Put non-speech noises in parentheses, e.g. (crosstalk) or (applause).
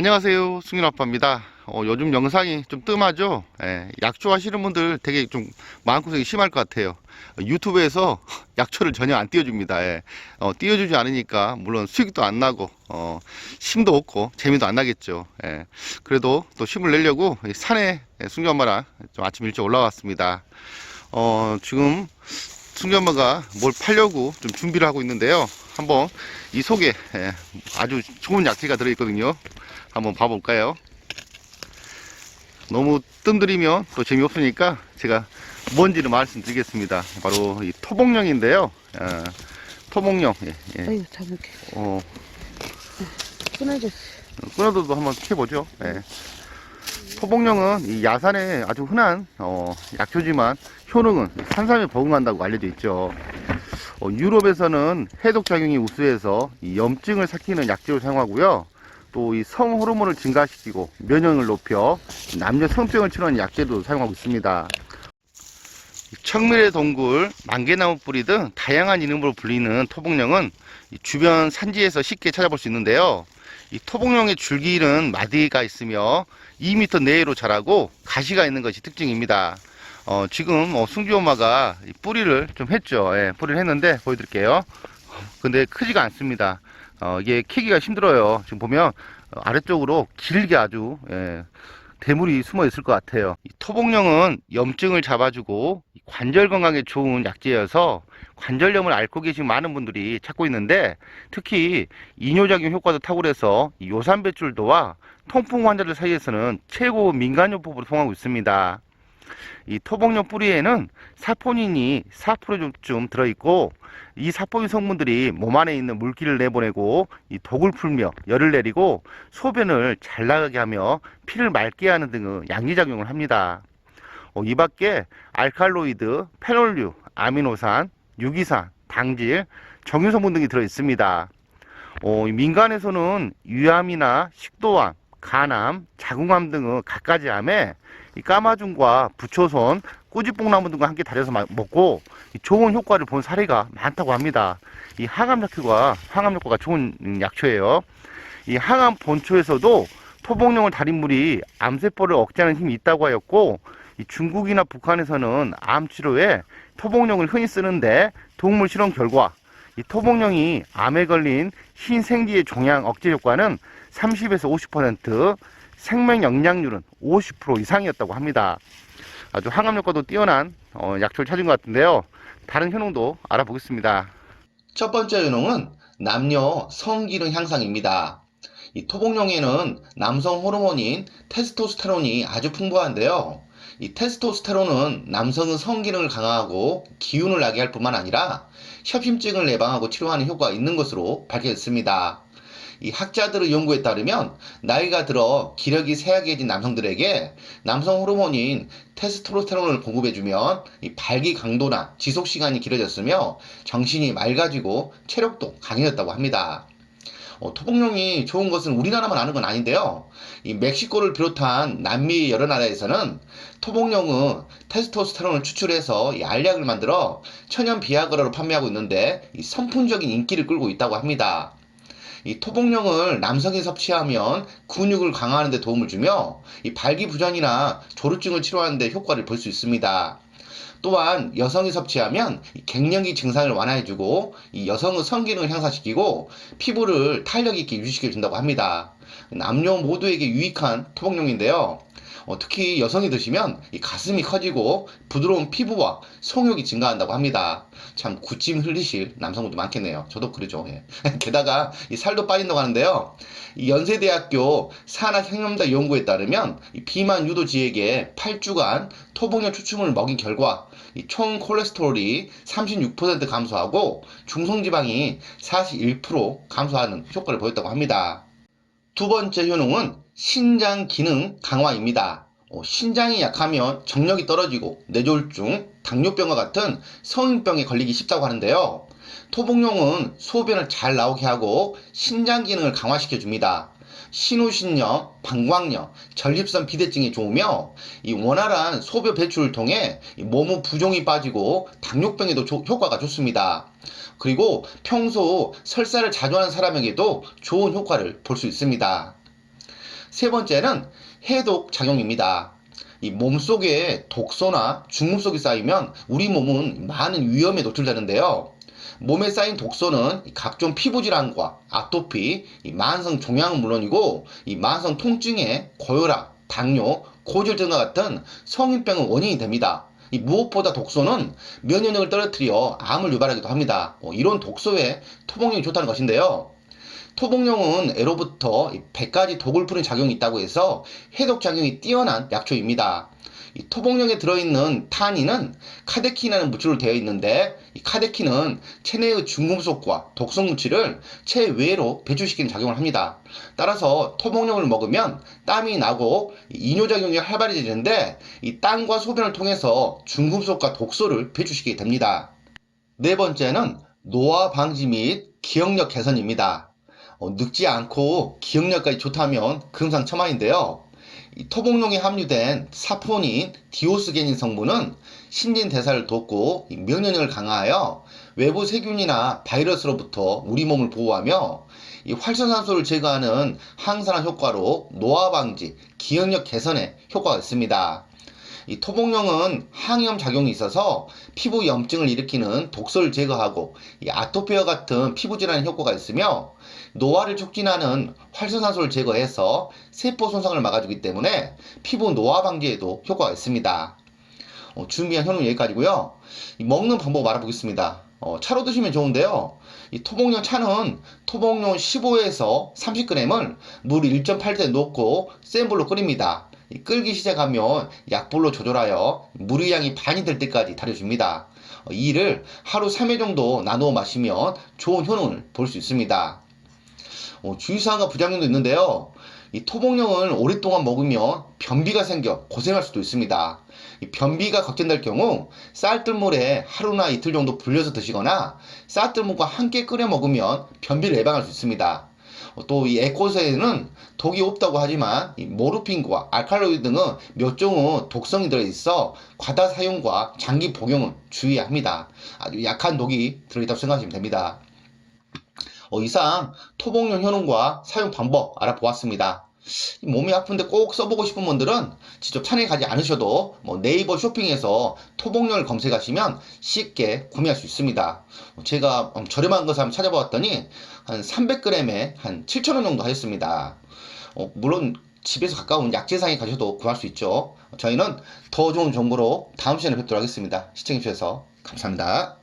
안녕하세요. 승윤 아빠입니다. 어, 요즘 영상이 좀 뜸하죠? 예, 약초 하시는 분들 되게 좀 마음고생이 심할 것 같아요. 어, 유튜브에서 (laughs) 약초를 전혀 안 띄워줍니다. 예. 어, 띄워주지 않으니까 물론 수익도 안 나고 어, 힘도 없고 재미도 안 나겠죠. 예. 그래도 또 힘을 내려고 이 산에 예, 승윤 엄마랑 좀 아침 일찍 올라왔습니다. 어, 지금 승윤 엄마가 뭘 팔려고 좀 준비를 하고 있는데요. 한번 이 속에 예, 아주 좋은 약재가 들어있거든요 한번 봐볼까요? 너무 뜸들이면 또 재미없으니까 제가 뭔지를 말씀드리겠습니다. 바로 이 토봉령인데요. 어, 토봉령. 예, 예. 아유 잡을게 어, 끊어졌어 끊어도 한번 해보죠. 예. 토봉령은 이 야산에 아주 흔한 어, 약초지만 효능은 산삼에 버금한다고 알려져 있죠. 어, 유럽에서는 해독 작용이 우수해서 이 염증을 삭히는 약재로 사용하고요. 또 이 성 호르몬을 증가시키고 면역을 높여 남녀 성병을 치료하는 약재로 사용하고 있습니다. 청밀의 동굴, 만개나무 뿌리 등 다양한 이름으로 불리는 토봉령은 이 주변 산지에서 쉽게 찾아볼 수 있는데요. 이 토봉령의 줄기는 마디가 있으며 2m 내외로 자라고 가시가 있는 것이 특징입니다. 어, 지금 어, 승주 엄마가 이 뿌리를 좀 했죠. 예, 뿌리를 했는데 보여드릴게요. 근데 크지가 않습니다. 어, 이게 키기가 힘들어요. 지금 보면 어, 아래쪽으로 길게 아주 예, 대물이 숨어 있을 것 같아요. 이 토봉령은 염증을 잡아주고 이 관절 건강에 좋은 약재여서 관절염을 앓고 계신 많은 분들이 찾고 있는데 특히 이뇨작용 효과도 탁월해서 이 요산 배출도와 통풍 환자들 사이에서는 최고 민간요법으로 통하고 있습니다. 이 토봉령 뿌리에는 사포닌이 4%좀 들어있고 이 사포닌 성분들이 몸 안에 있는 물기를 내보내고 이 독을 풀며 열을 내리고 소변을 잘 나가게 하며 피를 맑게 하는 등의 양리작용을 합니다. 어, 이 밖에 알칼로이드, 페놀류, 아미노산, 유기산, 당질, 정유성분 등이 들어있습니다. 어, 이 민간에서는 위암이나 식도암, 간암, 자궁암 등의 갖가지 암에 이 까마중과 부초선, 꾸지뽕나무 등과 함께 달여서 마- 먹고 이 좋은 효과를 본 사례가 많다고 합니다. 이 항암 약효가 항암 효과가 좋은 음, 약초예요. 이 항암 본초에서도 토봉령을 달인 물이 암세포를 억제하는 힘이 있다고 하였고 이 중국이나 북한에서는 암 치료에 토봉령을 흔히 쓰는데 동물 실험 결과 이 토봉령이 암에 걸린 흰생지의 종양 억제 효과는 30에서 50%, 생명 영양률은 50% 이상이었다고 합니다. 아주 항암 효과도 뛰어난 어, 약초를 찾은 것 같은데요. 다른 효능도 알아보겠습니다. 첫 번째 효능은 남녀 성기능 향상입니다. 이 토봉령에는 남성 호르몬인 테스토스테론이 아주 풍부한데요. 이 테스토스테론은 남성의 성기능을 강화하고 기운을 나게 할 뿐만 아니라 협심증을 예방하고 치료하는 효과가 있는 것으로 밝혀졌습니다. 이 학자들의 연구에 따르면 나이가 들어 기력이 쇠약해진 남성들에게 남성 호르몬인 테스토스테론을 공급해주면 이 발기 강도나 지속 시간이 길어졌으며 정신이 맑아지고 체력도 강해졌다고 합니다. 어, 토봉령이 좋은 것은 우리나라만 아는 건 아닌데요. 이 멕시코를 비롯한 남미 여러 나라에서는 토봉령의 테스토스테론을 추출해서 이 알약을 만들어 천연 비아그라로 판매하고 있는데 이 선풍적인 인기를 끌고 있다고 합니다. 이 토봉령을 남성이 섭취하면 근육을 강화하는 데 도움을 주며 이 발기부전이나 조루증을 치료하는 데 효과를 볼 수 있습니다. 또한 여성이 섭취하면 이 갱년기 증상을 완화해주고 이 여성의 성기능을 향상시키고 피부를 탄력 있게 유지시켜 준다고 합니다. 남녀 모두에게 유익한 토봉용인데요. 어, 특히 여성이 드시면 이 가슴이 커지고 부드러운 피부와 성욕이 증가한다고 합니다. 참 구찜 흘리실 남성분도 많겠네요. 저도 그러죠. 예. (laughs) 게다가 이 살도 빠진다고 하는데요. 이 연세대학교 산학형념대 연구에 따르면 이 비만 유도지에게 8주간 토봉령 추출물을 먹인 결과 이 총 콜레스테롤이 36% 감소하고 중성지방이 41% 감소하는 효과를 보였다고 합니다. 두 번째 효능은 신장 기능 강화입니다. 어, 신장이 약하면 정력이 떨어지고 뇌졸중, 당뇨병과 같은 성인병에 걸리기 쉽다고 하는데요. 토봉용은 소변을 잘 나오게 하고 신장 기능을 강화시켜 줍니다. 신우신염, 방광염, 전립선 비대증이 좋으며 이 원활한 소변 배출을 통해 이 몸의 부종이 빠지고 당뇨병에도 조- 효과가 좋습니다. 그리고 평소 설사를 자주 하는 사람에게도 좋은 효과를 볼 수 있습니다. 세 번째는 해독 작용입니다. 이 몸속에 독소나 중금속이 쌓이면 우리 몸은 많은 위험에 노출되는데요. 몸에 쌓인 독소는 이 각종 피부 질환과 아토피, 이 만성 종양은 물론이고 이 만성 통증에 고혈압, 당뇨, 고지혈증과 같은 성인병의 원인이 됩니다. 이 무엇보다 독소는 면역력을 떨어뜨려 암을 유발하기도 합니다. 어, 이런 독소에 토복용이 좋다는 것인데요. 토복용은 애로부터 100가지 독을 푸는 작용이 있다고 해서 해독 작용이 뛰어난 약초입니다. 이 토복용에 들어있는 타닌은 카데킨이라는 물질로 되어 있는데 이 카데킨은 체내의 중금속과 독성 물질을 체외로 배출시키는 작용을 합니다. 따라서 토복용을 먹으면 땀이 나고 이 이뇨작용이 활발해지는데 이 땀과 소변을 통해서 중금속과 독소를 배출시키게 됩니다. 네 번째는 노화 방지 및 기억력 개선입니다. 어, 늙지 않고 기억력까지 좋다면 금상첨화인데요. 이 토복용에 함유된 사포닌, 디오스게닌 성분은 신진 대사를 돕고 이 면역력을 강화하여 외부 세균이나 바이러스로부터 우리 몸을 보호하며 이 활성산소를 제거하는 항산화 효과로 노화 방지, 기억력 개선에 효과가 있습니다. 이 토복용은 항염 작용이 있어서 피부 염증을 일으키는 독소를 제거하고 이 아토피와 같은 피부 질환에 효과가 있으며 노화를 촉진하는 활성산소를 제거해서 세포 손상을 막아주기 때문에 피부 노화 방지에도 효과가 있습니다. 어, 준비한 현우 여기까지고요. 이 먹는 방법 알아보겠습니다. 어, 차로 드시면 좋은데요. 이 토복용 차는 토복용 15에서 30g을 물 1.8대 넣고 센 불로 끓입니다. 이 끓기 시작하면 약불로 조절하여 물의 양이 반이 될 때까지 달여줍니다. 어, 이 일을 하루 3회 정도 나누어 마시면 좋은 효능을 볼 수 있습니다. 어, 주의사항과 부작용도 있는데요. 이 토복용을 오랫동안 먹으면 변비가 생겨 고생할 수도 있습니다. 이 변비가 걱정될 경우 쌀뜨물에 하루나 이틀 정도 불려서 드시거나 쌀뜨물과 함께 끓여 먹으면 변비를 예방할 수 있습니다. 또 이 에코스에는 독이 없다고 하지만 이 모르핀과 알칼로이드 등은 몇 종의 독성이 들어있어 과다 사용과 장기 복용은 주의해야 합니다. 아주 약한 독이 들어있다고 생각하시면 됩니다. 어, 이상 토복용 효능과 사용 방법 알아보았습니다. 이 몸이 아픈데 꼭 써보고 싶은 분들은 직접 산에 가지 않으셔도 뭐 네이버 쇼핑에서 토복용을 검색하시면 쉽게 구매할 수 있습니다. 제가 음, 저렴한 것을 한번 찾아보았더니 한 300g에 한 7,000원 정도 하였습니다. 어, 물론 집에서 가까운 약재상에 가셔도 구할 수 있죠. 저희는 더 좋은 정보로 다음 시간에 뵙도록 하겠습니다. 시청해주셔서 감사합니다.